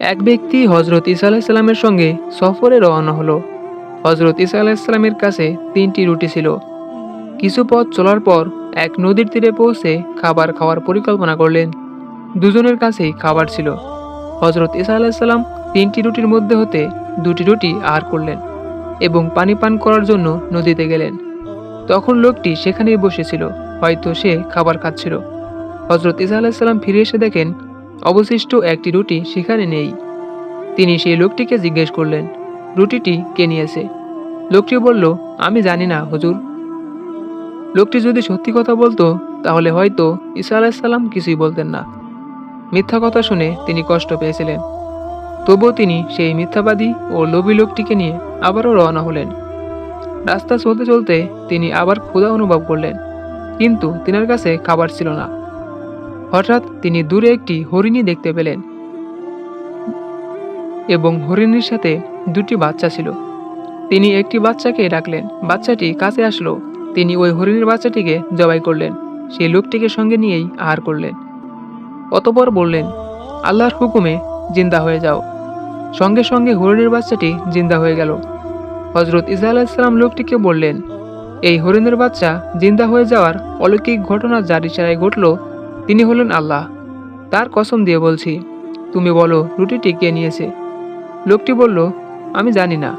এক ব্যক্তি হজরত ইসা আলাহিসাল্লামের সঙ্গে সফরে রওনা হলো। হজরত ইসা আলাহিসাল্লামের কাছে তিনটি রুটি ছিল। কিছু পথ চলার পর এক নদীর তীরে পৌঁছে খাবার খাওয়ার পরিকল্পনা করলেন। দুজনের কাছেই খাবার ছিল। হজরত ইসা আলাহিসাল্লাম তিনটি রুটির মধ্যে হতে দুটি রুটি আহার করলেন এবং পানি পান করার জন্য নদীতে গেলেন। তখন লোকটি সেখানেই বসেছিল, হয়তো সে খাবার খাচ্ছিল। হজরত ইসা আলাহিসাল্লাম ফিরে এসে দেখেন অবশিষ্ট একটি রুটি সেখানে নেই। তিনি সেই লোকটিকে জিজ্ঞেস করলেন, রুটিটি কে নিয়েছে? লোকটি বলল, আমি জানি না, হুজুর। লোকটি যদি সত্যি কথা বলতো, তাহলে হয়তো ঈসা আলাহিসাল্লাম কিছুই বলতেন না। মিথ্যা কথা শুনে তিনি কষ্ট পেয়েছিলেন। তবুও তিনি সেই মিথ্যাবাদী ও লোভী লোকটিকে নিয়ে আবারও রওনা হলেন। রাস্তা চলতে চলতে তিনি আবার ক্ষুধা অনুভব করলেন, কিন্তু তিনার কাছে খাবার ছিল না। হঠাৎ তিনি দূরে একটি হরিণী দেখতে পেলেন এবং হরিণীর সাথে দুটি বাচ্চা ছিল। তিনি একটি বাচ্চাকে ডাকলেন, বাচ্চাটি কাছে আসলো। তিনি ওই হরিণীর বাচ্চাটিকে জবাই করলেন। সেই লোকটিকে সঙ্গে নিয়েই আহার করলেন। অতপর বললেন, আল্লাহর হুকুমে জিন্দা হয়ে যাও। সঙ্গে সঙ্গে হরিণের বাচ্চাটি জিন্দা হয়ে গেল। হজরত ইসা আলাহিসাল্লাম লোকটিকে বললেন, এই হরিণের বাচ্চা জিন্দা হয়ে যাওয়ার অলৌকিক ঘটনা যার ইশারায় ঘটল তিনি হলেন আল্লাহ। তার কসম দিয়ে বলছি, তুমি বলো রুটিটি কে নিয়েছে? লোকটি বলল, আমি জানি না।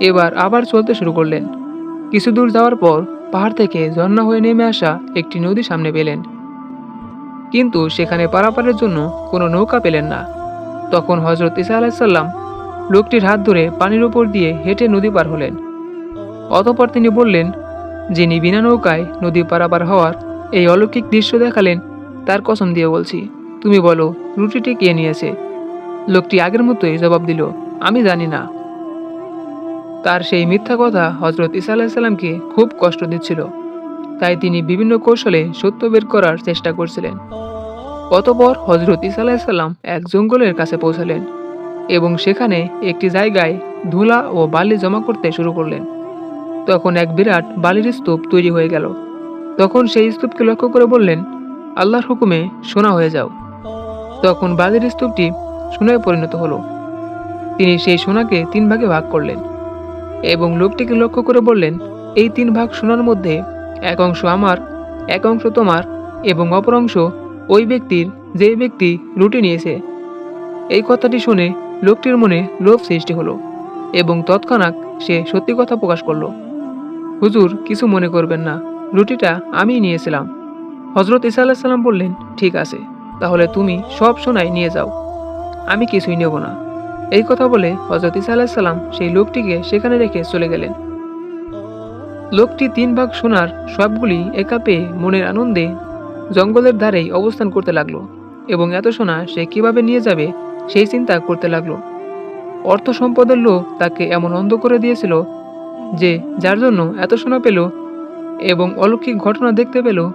এবার আবার চলতে শুরু করলেন। কিছু দূর যাওয়ার পর পাহাড় থেকে ঝর্ণা হয়ে নেমে আসা একটি নদী সামনে পেলেন। কিন্তু সেখানে পারাপারের জন্য কোনো নৌকা পেলেন না। তখন হজরত ইসা আলাহিসাল্লাম লোকটির হাত ধরে পানির উপর দিয়ে হেঁটে নদী পার হলেন। অতপর তিনি বললেন, যিনি বিনা নৌকায় নদী পারাপার হওয়ার এই অলৌকিক দৃশ্য দেখালেন, তার কসম দিয়ে বলছি, তুমি বলো, রুটিটি কে নিয়েছে? লোকটি আগের মতোই জবাব দিল, আমি জানি না। তার সেই মিথ্যা কথা হজরত ইসা আলাহিসাল্লামকে খুব কষ্ট দিচ্ছিল। তাই তিনি বিভিন্ন কৌশলে সত্য বের করার চেষ্টা করছিলেন। অতপর হজরত ইসা আলাহিসাল্লাম এক জঙ্গলের কাছে পৌঁছালেন এবং সেখানে একটি জায়গায় ধুলা ও বালি জমা করতে শুরু করলেন। তখন এক বিরাট বালির স্তূপ তৈরি হয়ে গেল। তখন সেই স্তূপকে লক্ষ্য করে বললেন, আল্লাহর হুকুমে সোনা হয়ে যাও। তখন বালির স্তূপটি সোনায় পরিণত হলো। তিনি সেই সোনাকে তিন ভাগে ভাগ করলেন এবং লোকটিকে লক্ষ্য করে বললেন, এই তিন ভাগ সোনার মধ্যে এক অংশ আমার, এক অংশ তোমার এবং অপর অংশ ওই ব্যক্তির যে ব্যক্তি রুটি নিয়েছে। এই কথাটি শুনে লোকটির মনে লোভ সৃষ্টি হলো এবং তৎক্ষণাৎ সে সত্যি কথা প্রকাশ করল। হুজুর, কিছু মনে করবেন না। রুটিটা আমিই নিয়েছিলাম। হজরত ইসা আলাহিসাল্লাম বললেন, ঠিক আছে, তাহলে তুমি সব সোনাই নিয়ে যাও। আমি কিছুই নেব না। এই কথা বলে হজরত ইসা আলাহিসাল্লাম সেই লোকটিকে সেখানে রেখে চলে গেলেন। লোকটি তিন ভাগ সোনার সবগুলি একা পেয়ে মনের আনন্দে জঙ্গলের ধারেই অবস্থান করতে লাগল এবং এত সোনা সে কীভাবে নিয়ে যাবে সেই চিন্তা করতে লাগল। অর্থ সম্পদের লোভ তাকে এমন অন্ধ করে দিয়েছিল যে যার জন্য এত সোনা পেল এবং অলৌকিক ঘটনা দেখতে পেল,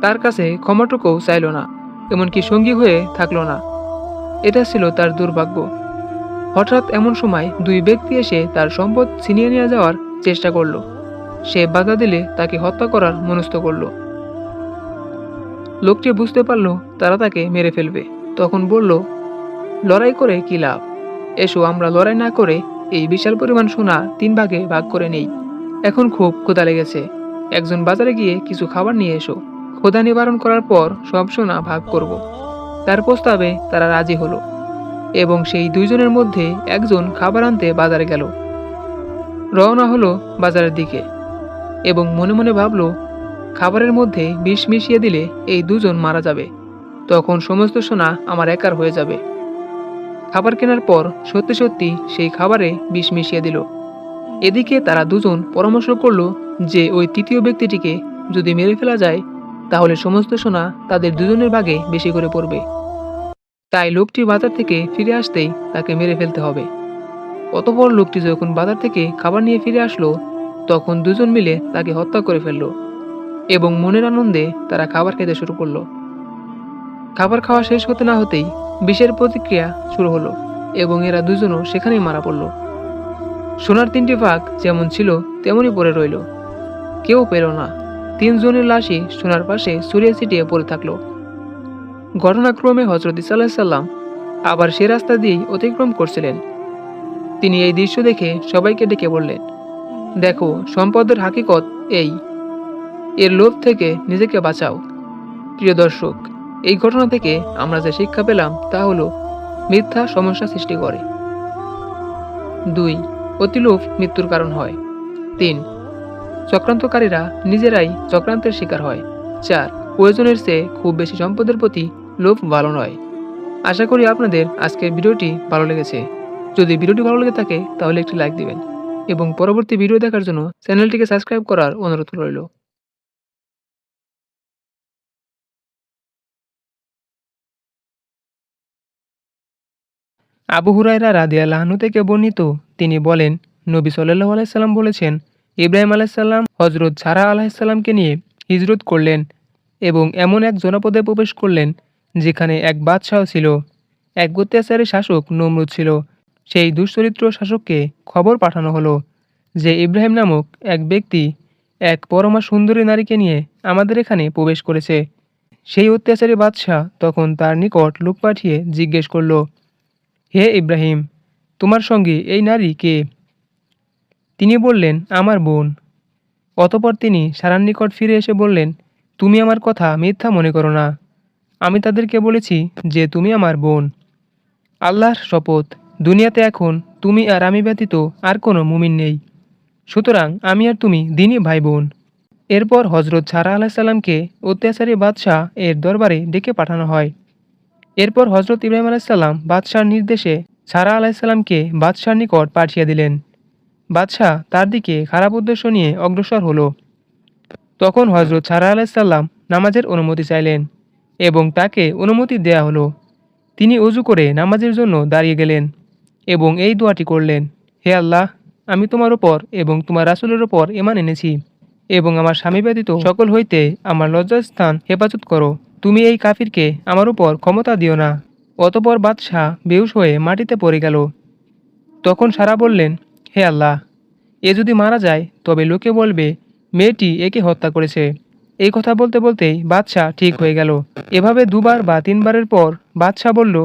তার কাছে ক্ষমাটুকুও চাইল না, এমনকি সঙ্গী হয়ে থাকল না। এটা ছিল তার দুর্ভাগ্য। হঠাৎ এমন সময় দুই ব্যক্তি এসে তার সম্পদ ছিনিয়ে নিয়ে যাওয়ার চেষ্টা করল। সে বাধা দিলে তাকে হত্যা করার মনস্থ করল। লোকটি বুঝতে পারল তারা তাকে মেরে ফেলবে। তখন বলল, লড়াই করে কি লাভ? এসো আমরা লড়াই না করে এই বিশাল পরিমাণ সোনা তিন ভাগে ভাগ করে নেই। এখন খুব ক্ষুধা লেগেছে। একজন বাজারে গিয়ে কিছু খাবার নিয়ে এসো। ক্ষুধা নিবারণ করার পর সব সোনা ভাগ করব। তার প্রস্তাবে তারা রাজি হলো এবং সেই দুইজনের মধ্যে একজন খাবার আনতে বাজারে গেল। রওনা হলো বাজারের দিকে এবং মনে মনে ভাবলো, খাবারের মধ্যে বিষ মিশিয়ে দিলে এই দুজন মারা যাবে। তখন সমস্ত সোনা আমার একার হয়ে যাবে। খাবার কেনার পর সত্যি সত্যি সেই খাবারে বিষ মিশিয়ে দিল। এদিকে তারা দুজন পরামর্শ করল যে ওই তৃতীয় ব্যক্তিটিকে যদি মেরে ফেলা যায়, তাহলে সমস্ত সোনা তাদের দুজনের ভাগে বেশি করে পড়বে। তাই লোকটি বাজার থেকে ফিরে আসতেই তাকে মেরে ফেলতে হবে। অতপর লোকটি যখন বাজার থেকে খাবার নিয়ে ফিরে আসলো, তখন দুজন মিলে তাকে হত্যা করে ফেলল এবং মনের আনন্দে তারা খাবার খেতে শুরু করল। খাবার খাওয়া শেষ হতে না হতেই বিষের প্রতিক্রিয়া শুরু হলো এবং এরা দুজনও সেখানেই মারা পড়ল। সোনার তিনটি ভাগ যেমন ছিল, তেমনই পড়ে রইল। কেউ পেল না। তিনজনের লাশই সোনার পাশে ছড়িয়ে ছিটিয়ে পড়ে থাকল। ঘটনাক্রমে হজরত ইসা আলাহিসাল্লাম আবার সে রাস্তা দিয়েই অতিক্রম করছিলেন। তিনি এই দৃশ্য দেখে সবাইকে ডেকে বললেন, দেখো, সম্পদের হাকিকত এই। এর লোভ থেকে নিজেকে বাঁচাও। প্রিয় দর্শক, এই ঘটনা থেকে আমরা যে শিক্ষা পেলাম তা হলো মিথ্যা সমস্যা সৃষ্টি করে। দুই, অতিলোভ মৃত্যুর কারণ হয়। তিন চক্রান্তকারীরা নিজেরাই চক্রান্তের শিকার হয়। চার, প্রয়োজনের চেয়ে খুব বেশি সম্পদের প্রতি লোভ ভালো নয়। আশা করি আপনাদের আজকের ভিডিওটি ভালো লেগেছে। যদি ভিডিওটি ভালো লেগে থাকে, তাহলে একটি লাইক দিবেন এবং পরবর্তী ভিডিও দেখার জন্য চ্যানেলটিকে সাবস্ক্রাইব করার অনুরোধ রইল। আবু হুরাইরা রাদিয়া লাহানু থেকে বর্ণিত, তিনি বলেন, নবী সাল্লাহ আলাইসাল্লাম বলেছেন ইব্রাহিম আলাইসাল্লাম হজরত ছারা আলাইসাল্লামকে নিয়ে হিজরত করলেন এবং এমন এক জনপদে প্রবেশ করলেন যেখানে এক বাদশাহ ছিল, এক অত্যাচারী শাসক নমরুদ ছিল। সেই দুশ্চরিত্র শাসককে খবর পাঠানো হলো যে ইব্রাহিম নামক এক ব্যক্তি এক পরমা সুন্দরী নারীকে নিয়ে আমাদের এখানে প্রবেশ করেছে। সেই অত্যাচারী বাদশাহ তখন তার নিকট লোক পাঠিয়ে জিজ্ঞেস করল, হে ইব্রাহিম, তোমার সঙ্গে এই নারী কে? তিনি বললেন, আমার বোন। অতপর তিনি সারার নিকট ফিরে এসে বললেন, তুমি আমার কথা মিথ্যা মনে করো না। আমি তাদেরকে বলেছি যে তুমি আমার বোন। আল্লাহর শপথ। দুনিয়াতে এখন তুমি আর আমি ব্যতীত আর কোনো মুমিন নেই। সুতরাং আমি আর তুমি দিনই ভাই বোন এরপর হজরত ছারা আলাহিসাল্লামকে অত্যাচারী বাদশাহ এর দরবারে ডেকে পাঠানো হয়। এরপর হজরত ইব্রাহিম আলাইসাল্লাম বাদশাহর নির্দেশে সারা আলাইসাল্লামকে বাদশাহর নিকট পাঠিয়ে দিলেন। বাদশাহ তার দিকে খারাপ উদ্দেশ্য নিয়ে অগ্রসর হলো। তখন হজরত ছারা আলাইসাল্লাম নামাজের অনুমতি চাইলেন এবং তাকে অনুমতি দেয়া হলো। তিনি অজু করে নামাজের জন্য দাঁড়িয়ে গেলেন এবং এই দোয়াটি করলেন, হে আল্লাহ, আমি তোমার ওপর এবং তোমার রাসুলের ওপর এমান এনেছি এবং আমার স্বামী ব্যতীত সকল হইতে আমার লজ্জাস্থান হেফাজত করো। তুমি এই কাফিরকে আমার উপর ক্ষমতা দিও না। অতপর বাদশাহ বেউস হয়ে মাটিতে পড়ে গেল। তখন সারা বললেন হে আল্লাহ, এ যদি মারা যায়, তবে লোকে বলবে, মেয়েটি একে হত্যা করেছে। এই কথা বলতে বলতেই বাদশাহ ঠিক হয়ে গেল। এভাবে দুবার বা তিনবারের পর বাদশাহ বলল,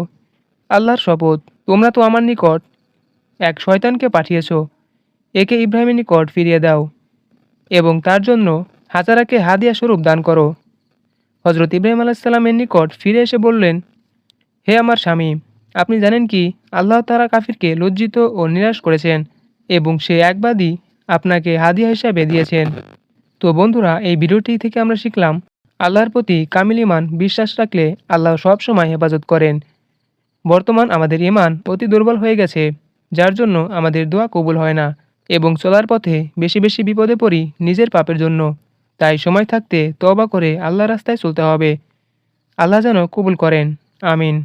আল্লাহর শপথ, তোমরা তো আমার নিকট এক শয়তানকে পাঠিয়েছ। একে ইব্রাহিমের নিকট ফিরিয়ে দাও এবং তার জন্য হাজারাকে হাদিয়া স্বরূপ দান করো। হজরত ইব্রাহিম আলাইসাল্লামের নিকট ফিরে এসে বললেন, হে আমার স্বামী, আপনি জানেন কি, আল্লাহ তারা কাফিরকে লজ্জিত ও নিরাশ করেছেন। এবং সে একবাদই আপনাকে হাদিয়া হিসাবে দিয়েছেন। তো বন্ধুরা, এই ভিডিওটি থেকে আমরা শিখলাম, আল্লাহর প্রতি কামিল ইমান বিশ্বাস রাখলে আল্লাহ সব সময় হেফাজত করেন। বর্তমান আমাদের ইমান অতি দুর্বল হয়ে গেছে, যার জন্য আমাদের দোয়া কবুল হয় না এবং চলার পথে বেশি বেশি বিপদে পড়ি নিজের পাপের জন্য। তাই সময় থাকতে তবা করে আল্লাহ রাস্তায় চলতে হবে। আল্লাহ যেন কবুল করেন, আমিন।